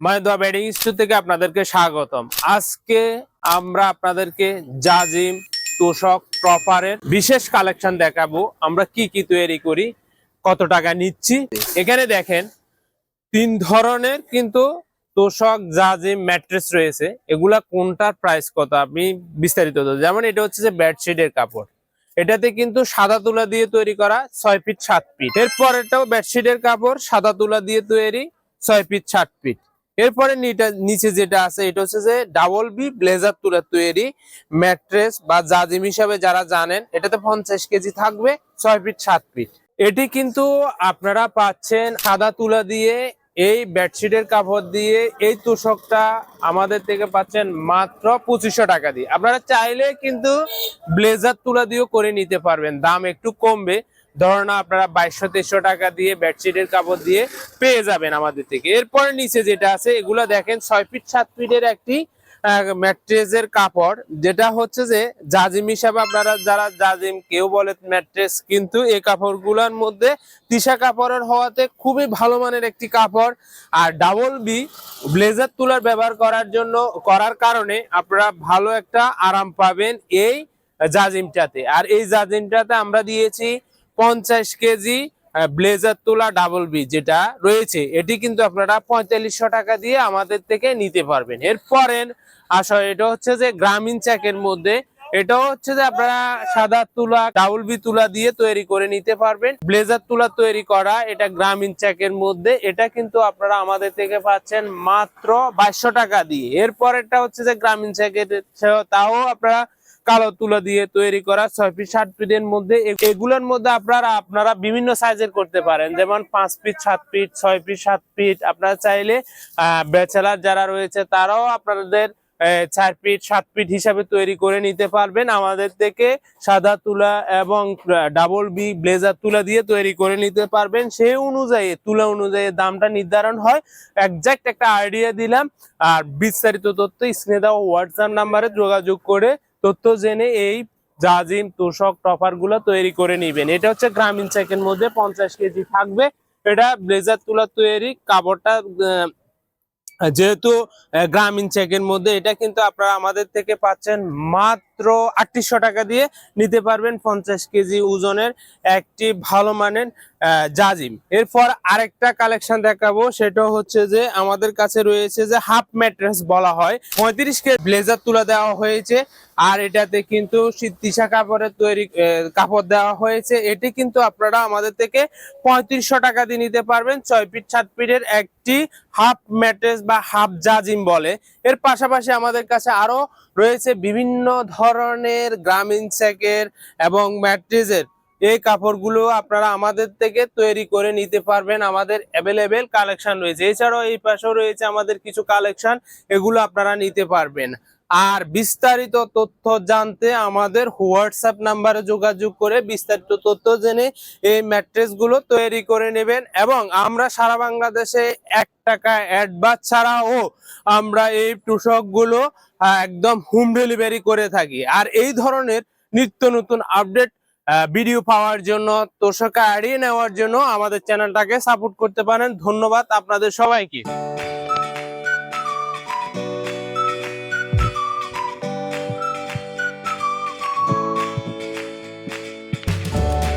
মায়দা bedding store থেকে আপনাদেরকে স্বাগতম। আজকে আমরা আপনাদেরকে জাজিম, তোষক প্রপারের বিশেষ কালেকশন দেখাবো। আমরা কি কি তৈরি করি, কত টাকা নিচ্ছি। এখানে দেখেন, তিন ধরনের কিন্তু তোষক, জাজিম ম্যাট্রেস রয়েছে। এগুলা কোনটার প্রাইস কত আমি বিস্তারিত যেমন এটা হচ্ছে যে বেডশিটের কাপড়। এটাতে কিন্তু সাদা তুলা দিয়ে তৈরি করা ছয় ফিট সাত ফিট। এরপর এটাও বেডশিটের কাপড়, সাদা তুলা দিয়ে তৈরি ছয় ফিট সাত ফিট। এরপরে নিচে যেটা আছে, এটা হচ্ছে যে ডাবল বি ব্লেজার তুলা তৈরি ম্যাট্রেস বা জাজিম হিসাবে যারা জানেন, এটাতে পঞ্চাশ কেজি থাকবে, ছয় ফিট সাত ফিট এটি কিন্তু আপনারা পাচ্ছেন সাদা তুলা দিয়ে, এই বেডশিটের কাপড় দিয়ে, এই তোষকটা আমাদের থেকে পাচ্ছেন মাত্র পঁচিশশো টাকা দিয়ে। আপনারা চাইলে কিন্তু ব্লেজার তুলা দিয়েও করে নিতে পারবেন, দাম একটু কমবে। ধরুন আপনারা বাইশশো, তেইশশো টাকা দিয়ে বেডশিটের কাপড় দিয়ে পেয়ে যাবেন আমাদের থেকে। এরপরে নিচে যেটা আছে, এগুলো দেখেন, ছয় ফিট, সাত ফিটের একটি ম্যাট্রেসের কাপড়। যেটা হচ্ছে যে, জাজিম হিসাবে আপনারা যারা জাজিম, কেউ বলে ম্যাট্রেস, কিন্তু এই কাপড়গুলোর মধ্যে তিসা কাপড়ের হওয়াতে খুবই ভালো মানের একটি কাপড়। আর ডাবল বি, ব্লেজার তুলার ব্যবহার করার জন্য, করার কারণে আপনারা ভালো একটা আরাম পাবেন এই জাজিমটাতে। আর এই জাজিমটাতে আমরা দিয়েছি পঞ্চাশ কেজি ব্লেজার তোলা ডাবল বি যেটা রয়েছে, এটি কিন্তু আপনারা পঁয়তাল্লিশশো টাকা দিয়ে আমাদের থেকে নিতে পারবেন। এরপরে আসলে এটা হচ্ছে যে গ্রামীণ চাকের মধ্যে, এটাও হচ্ছে যে আপনারা সাদা তুলা ডাবল বি তুলা দিয়ে তৈরি করে নিতে পারবেন। ব্লেজার তুলা তৈরি করা, এটা গ্রামীণ চাকের মধ্যে, এটা কিন্তু আপনারা আমাদের থেকে পাচ্ছেন মাত্র বাইশশো টাকা দিয়ে। এরপরেরটা হচ্ছে যে গ্রামীণ চাকের তাও আপনারা কালো তুলা দিয়ে তৈরি করা ছয় ফিট সাত ফিটের মধ্যে এগুলোর মধ্যে আপনারা আপনারা বিভিন্ন সাইজের করতে পারেন। যেমন পাঁচ ফিট সাত ফিট ছয় ফিট সাত ফিট আপনারা চাইলে ব্যাচেলার যারা রয়েছে, তারাও আপনাদের চার ফিট সাত ফিট হিসাবে তৈরি করে নিতে পারবেন। আমাদের থেকে সাদা তুলা এবং ডাবল বি ব্লেজার তুলা দিয়ে তৈরি করে নিতে পারবেন। সেই অনুযায়ী, তুলা অনুযায়ী দামটা নির্ধারণ হয়। একজাক্ট একটা আইডিয়া দিলাম। আর বিস্তারিত তথ্য স্ক্রিনে দেওয়া হোয়াটসঅ্যাপ নাম্বারে যোগাযোগ করে তথ্য জেনে এই জাজিম, তোষক টপারগুলো তৈরি করে নিবেন। এটা হচ্ছে গ্রামীণ চেকের মধ্যে পঞ্চাশ কেজি থাকবে। এটা ব্লেজার তুলা তৈরি, কাপড়টা যেহেতু গ্রামীণ চেকের মধ্যে, এটা কিন্তু আপনারা আমাদের থেকে পাচ্ছেন মাত্র আটত্রিশশো টাকা দিয়ে নিতে পারবেন পঞ্চাশ কেজি ওজনের একটি ভালো মানের জাজিম। এরপর আরেকটা কালেকশন দেখাবো, সেটা হচ্ছে যে আমাদের কাছে রয়েছে যে হাফ ম্যাট্রেস বলা হয়। পঁয়ত্রিশ কে ব্লেজার তুলে দেওয়া হয়েছে, আর এটাতে কিন্তু তিসা কাপড়ের তৈরি কাপড় দেওয়া হয়েছে। এটি কিন্তু আপনারা আমাদের থেকে পঁয়ত্রিশশো টাকা দিয়ে নিতে পারবেন। ছয় ফিট সাত ফিটের একটি হাফ ম্যাট্রেস বা হাফ জাজিম বলে। এর পাশাপাশি আমাদের কাছে আরও রয়েছে বিভিন্ন ধরনের গ্রামীণ সেকের এবং ম্যাট্রেসের এই কাপড়গুলো আপনারা আমাদের থেকে তৈরি করে নিতে পারবেন। আমাদের অ্যাভেলেবেল কালেকশন রয়েছে। এছাড়াও এই পাশেও রয়েছে আমাদের কিছু কালেকশন এগুলো আপনারা নিতে পারবেন। আর বিস্তারিত তথ্য জানতে আমাদের হোয়াটসঅ্যাপ নাম্বারে যোগাযোগ করে বিস্তারিত তথ্য জেনে এই ম্যাট্রেসগুলো তৈরি করে নেবেন এবং আমরা সারা বাংলাদেশে এক টাকা অ্যাডভান্স ছাড়াও আমরা এই টুসকগুলো একদম হোম ডেলিভারি করে থাকি। আর এই ধরনের নিত্য নতুন আপডেট ভিডিও পাওয়ার জন্য, তোষকা এড়িয়ে নেওয়ার জন্য আমাদের চ্যানেলটাকে সাপোর্ট করতে পারেন। ধন্যবাদ আপনাদের সবাইকে।